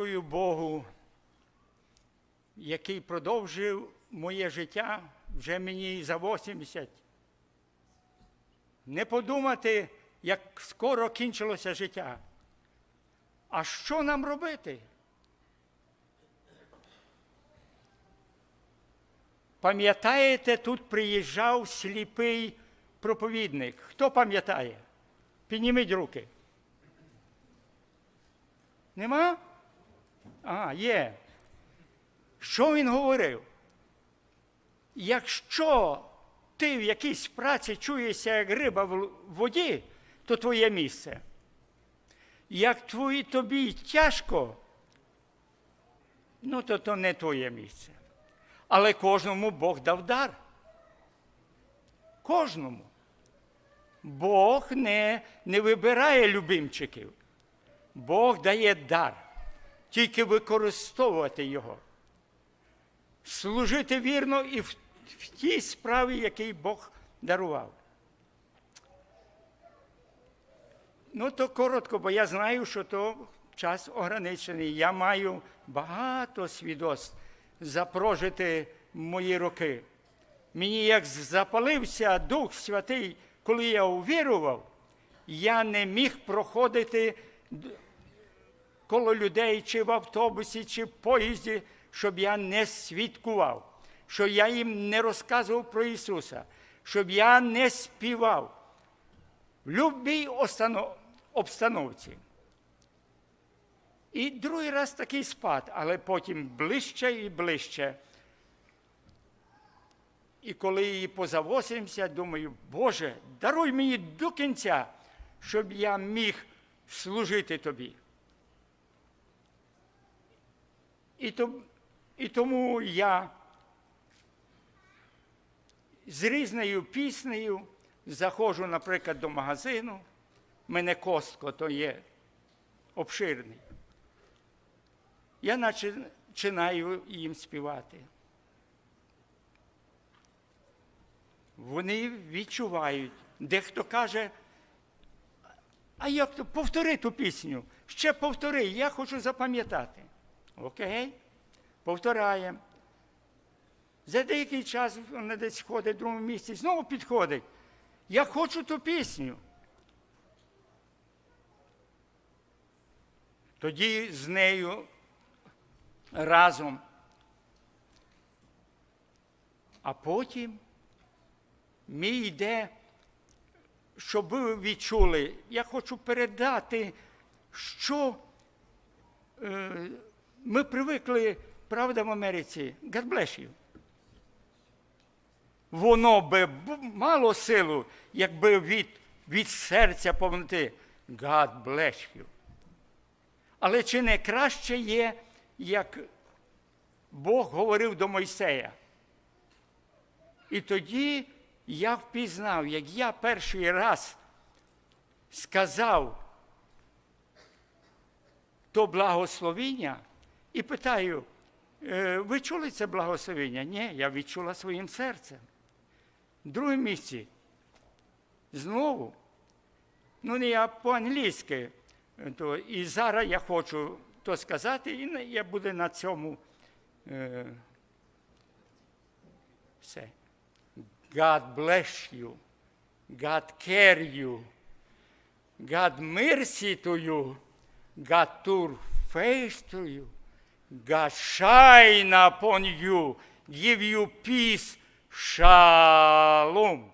Дякую Богу, який продовжив моє життя вже мені за 80. Не подумати, як скоро кінчилося життя. А що нам робити? Пам'ятаєте, тут приїжджав сліпий проповідник. Хто пам'ятає? Підніміть руки. Нема? А, є. Що він говорив? Якщо ти в якійсь праці чуєшся, як риба в воді, то твоє місце. Як твої, тобі тяжко, ну то то не твоє місце. Але кожному Бог дав дар. Кожному. Бог не, не вибирає любимчиків. Бог дає дар, тільки використовувати його, служити вірно і в, в тій справі, який Бог дарував. Ну, то коротко, бо я знаю, що то час ограничений. Я маю багато свідоцтв за прожити мої роки. Мені як запалився Дух Святий, коли я увірував, я не міг проходити коло людей, чи в автобусі, чи в поїзді, щоб я не свідкував, щоб я їм не розказував про Ісуса, щоб я не співав в будь-якій обстановці. І другий раз такий спад, але потім ближче і ближче. І коли її поза 80, думаю, Боже, даруй мені до кінця, щоб я міг служити тобі. І, то, і тому я з різною піснею заходжу, наприклад, до магазину. Мене костко то є обширний. Я починаю їм співати. Вони відчувають. Дехто каже, а як то повтори ту пісню, ще повтори, я хочу запам'ятати. Окей, повторяємо. За деякий час вона десь ходить в другому місці, знову підходить. Я хочу ту пісню. Тоді з нею разом. А потім мій йде, щоб ви відчули, я хочу передати, що е, ми привикли, правда, в Америці, God bless you. Воно би мало силу, якби від, від серця повнити God bless you. Але чи не краще є, як Бог говорив до Мойсея? І тоді я впізнав, як я перший раз сказав то благословіння і питаю, «Е, ви чули це благословіння? Ні, я відчула своїм серцем. В другому місці знову, ну не я по-англійськи, і зараз я хочу то сказати, і я буду на цьому е, все. God bless you. God care you. God mercy to you. God turn face to you. God shine upon you. Give you peace. Shalom.